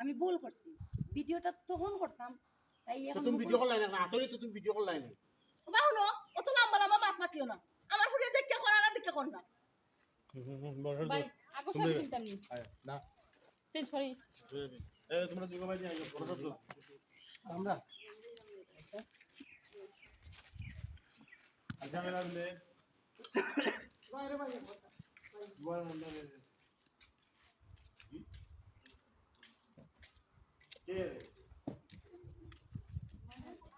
আমি ভুল করছি। ভিডিওটা তখন করতাম তাই এখন তুমি ভিডিও করলাই না আসলে তো তুমি ভিডিও করলাই না। বাহুনো অত লম্বা লম্বা মাত মাতিও না। আমার হুড়ে দেখতে করা না দেখতে কর না। ভাই আগো সাথে চিন্তা নেই। না। চেঞ্জ করি। এ তোমরা দুগো ভাই যাই বড় তো আমরা? আচ্ছা মেলা দিলে বাইরে বাইরে বাইরে বাইরে কে রে বুঝলি কে রে আপনি এই এই এই এসে সাম ধরিও ভাই ইয়ে বাবা ও না বেশ ধরো আর পিস্তল এটা পিস্তল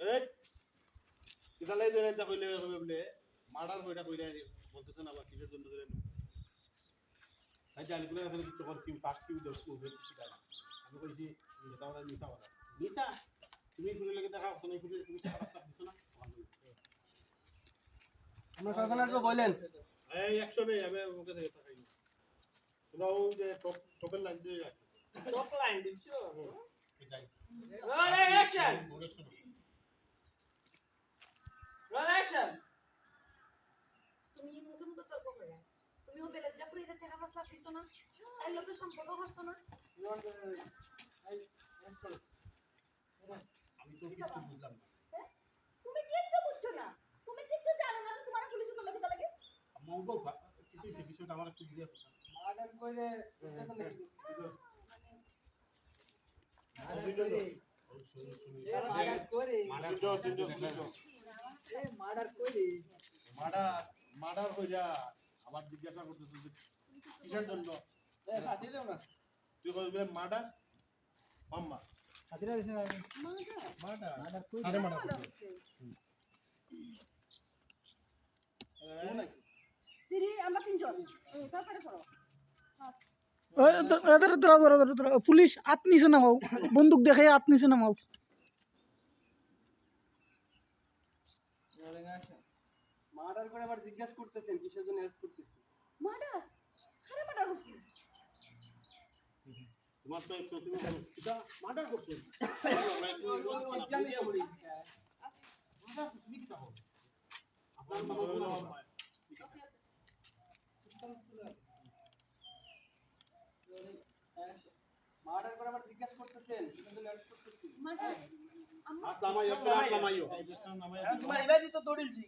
এই হবে বলে মার্ডার কইটা কইরা বলতেছেন আবার কিসের জন্য ধরে দেখা তুমি তুমি এই আমি ওকে থেকে তাকাই তোমরা ওরে শোনো রোল অ্যাকশন তুমি মুখে মুখে তর্ক করে। তুমি ও বেলের জাফর এটা টাকা পাঁচ লাখ দিছো না? তাই লোকের সম্পর্ক করছ না? আমি তো কিছু বুঝলাম না। তুমি কিচ্ছু বুঝছ না? তুমি কিচ্ছু জানো না তোমার পুলিশ তো লাগে লাগে আমার বউ কিছু সে বিষয়টা আমার একটু দিয়ে মার্ডার কইরে শুনি শুনি। মার্ডার করে মার্ডার সুন্দর সুন্দর এ মার্ডার মার্ডার মার্ডার আবার জিজ্ঞাসা করতেছ যে কিসের জন্য? তুই কইবি মার্ডার? দিছে মার্ডার মার্ডার কই আরে মার্ডার পুলিশ হাত নিচে নামাও বন্দুক দেখে হাত নিচে নামাও মার্ডার করে আবার জিজ্ঞাসা করতেছেন কিসের জন্য অ্যারেস্ট করতেছি মার্ডার? খারাপ মার্ডার হচ্ছে তোমার তো একটু তুমি এটা মার্ডার করছ। জানি আমি তুমি কি তাহো আপনার মামা বলো মার্ডার? করে আবার জিজ্ঞাসা করতেছেন কিসের জন্য অ্যারেস্ট করতেছি মার্ডার তো দৌড়িলছি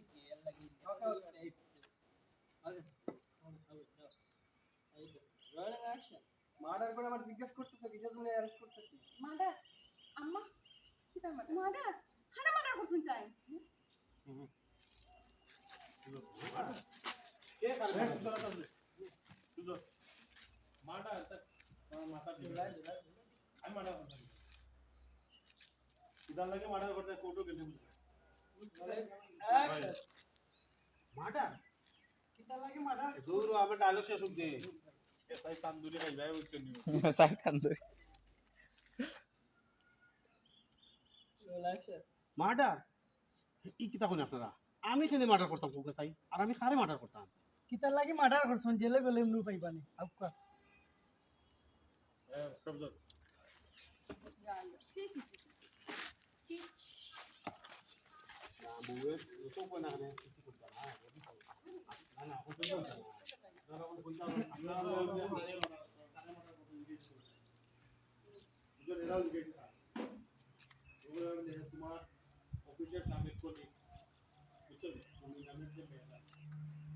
মার্ডার করে আবার জিজ্ঞাসা করতেছো কিসের জন্য অ্যারেস্ট করতেছি? মার্ডার আম্মা? কি তার মার্ডার মার্ডার খারাপ মার্ডার করছেন তাই? কে করে মার্ডার তা আমার মাথা দিয়ে আমি মার্ডার করতে কিদার লাগে মার্ডার করতে কোটো গেলে। মার্ডার কিতা লাগে মার্ডার দূর আমার ডায়লগ শেষ হোক দে। তাই তান্দুরি খাই ভাই উঠতে নিও মার্ডার ই কিতা কোন আপনারা? আমি এখানে মার্ডার করতাম তোকে চাই? আর আমি কারে মার্ডার করতাম? কিতার লাগি মার্ডার করছন জেলে গেলে এমনি পাইবানি হ্যাঁ শব্দ না তো কোন না না কিছু করতাম না